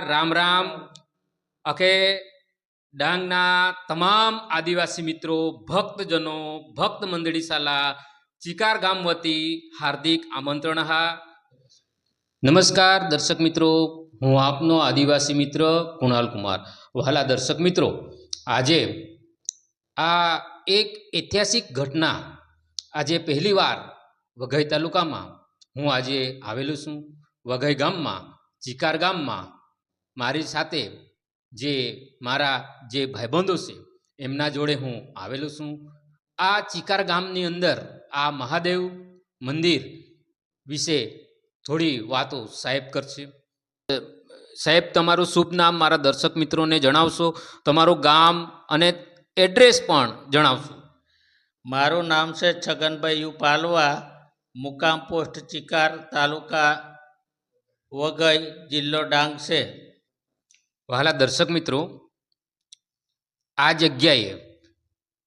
રામ રામ. અખે ડાંગના તમામ આદિવાસી મિત્રો, ભક્તજનો, ભક્ત મંડળી શાલા ચિકાર ગામ વતી હાર્દિક આમંત્રણ હા. નમસ્કાર, દર્શક મિત્રો. હું આપનો આદિવાસી મિત્ર કુણાલ કુમાર. વહાલા દર્શક મિત્રો, આજે આ એક ઐતિહાસિક ઘટના આજે પહેલીવાર વઘઈ તાલુકામાં હું આજે આવેલો છું. વઘઈ ગામમાં, ચિકાર ગામમાં મારી સાથે જે મારા જે ભાઈબંધો છે, એમના જોડે હું આવેલો છું. આ ચિકાર ગામની અંદર આ મહાદેવ મંદિર વિશે થોડી વાતો સાહેબ કરશે. સાહેબ, તમારું શુભ નામ મારા દર્શક મિત્રોને જણાવશો, તમારું ગામ અને એડ્રેસ પણ જણાવશો. મારું નામ છે છગનભાઈ યુ પાલવા મુકામ પોસ્ટ ચિકાર તાલુકા વઘઈ જિલ્લો ડાંગ છે. વહાલા દર્શક મિત્રો, આ જગ્યાએ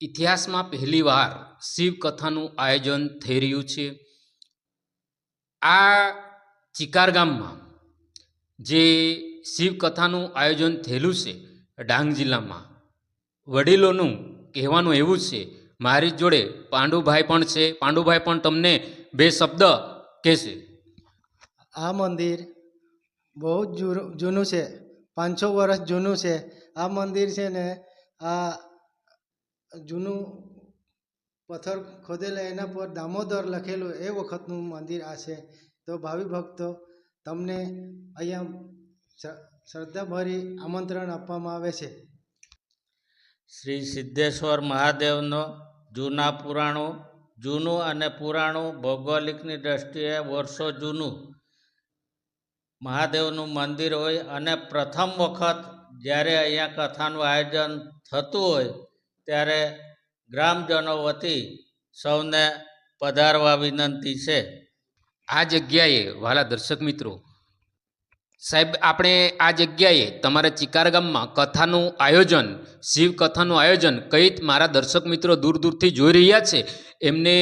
ઇતિહાસમાં પહેલીવાર શિવકથાનું આયોજન થઈ રહ્યું છે. આ ચિકાર ગામમાં જે શિવકથાનું આયોજન થયેલું છે, ડાંગ જિલ્લામાં, વડીલોનું કહેવાનું એવું છે, મારી જોડે પાંડુભાઈ પણ છે. પાંડુભાઈ પણ તમને બે શબ્દ કહેશે. આ મંદિર બહુ જૂનું છે. પાંચસો વર્ષ જૂનું છે. આ મંદિર છે ને, આ જૂનું પથ્થર ખોદેલા એના પર દામોદર લખેલું એ વખતનું મંદિર આ છે. તો ભાવિ ભક્તો, તમને અહીંયા શ્રદ્ધાભરી આમંત્રણ આપવામાં આવે છે. શ્રી સિદ્ધેશ્વર મહાદેવનો જૂના પુરાણો, જૂનું અને પુરાણું ભૌગોલિકની દ્રષ્ટિએ વર્ષો જૂનું મહાદેવનું મંદિર હોય અને પ્રથમ વખત જ્યારે અહીંયા કથાનું આયોજન થતું હોય, ત્યારે ગ્રામજનો વતી સૌને પધારવા વિનંતી છે. આ જગ્યાએ, વાલા દર્શક મિત્રો, સાહેબ, આપણે આ જગ્યાએ તમારા ચિકાર ગામમાં કથાનું આયોજન, શિવ કથાનું આયોજન કઈ મારા દર્શક મિત્રો દૂર દૂરથી જોઈ રહ્યા છે. એમને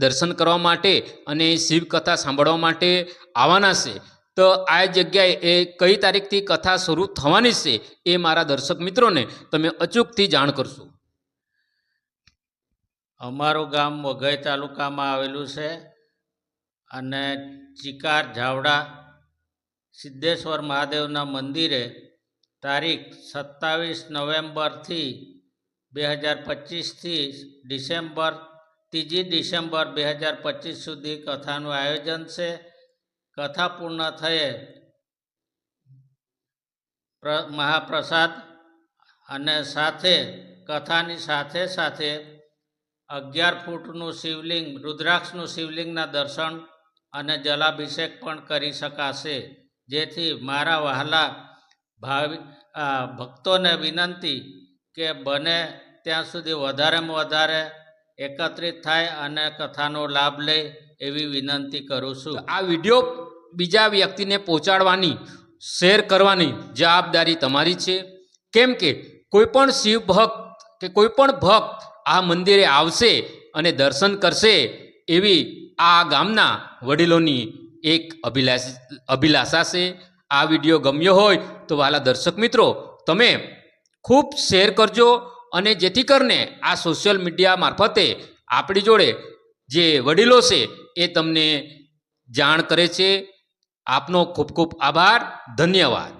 દર્શન કરવા માટે અને શિવ કથા સાંભળવા માટે આવવાના છે. તો આ જગ્યાએ એ કઈ તારીખથી કથા શરૂ થવાની છે એ મારા દર્શક મિત્રોને તમે અચૂકથી જાણ કરશો. અમારું ગામ વઘઈ તાલુકામાં આવેલું છે અને ચિકાર ઝાવડા સિદ્ધેશ્વર મહાદેવના મંદિરે તારીખ સત્તાવીસ નવેમ્બરથી બે હજાર પચીસથી ડિસેમ્બર, ત્રીજી ડિસેમ્બર બે હજાર પચીસ સુધી કથાનું આયોજન છે. કથા પૂર્ણ થયે મહાપ્રસાદ અને સાથે, કથાની સાથે સાથે અગિયાર ફૂટનું શિવલિંગ, રુદ્રાક્ષનું શિવલિંગના દર્શન અને જલાભિષેક પણ કરી શકાશે. જેથી મારા વહાલા ભાવિ ભક્તોને વિનંતી કે બને ત્યાં સુધી વધારેમાં વધારે એકત્રિત થાય અને કથાનો લાભ લે એવી વિનંતી કરું છું. આ વીડિયો બીજા વ્યક્તિને પહોંચાડવાની, શેર કરવાની જવાબદારી તમારી છે. કેમ કે કોઈ પણ શિવ ભક્ત કે કોઈ પણ ભક્ત આ મંદિરે આવશે અને દર્શન કરશે એવી આ ગામના વડીલોની એક અભિલાષ, અભિલાષા છે. આ વીડિયો ગમ્યો હોય તો વાલા દર્શક મિત્રો, તમે ખૂબ શેર કરજો અને જેથી કરીને આ સોશિયલ મીડિયા મારફતે આપણી જોડે જે વડીલો છે એ તમને જાણ કરે છે. આપનો ખૂબ ખૂબ આભાર. ધન્યવાદ.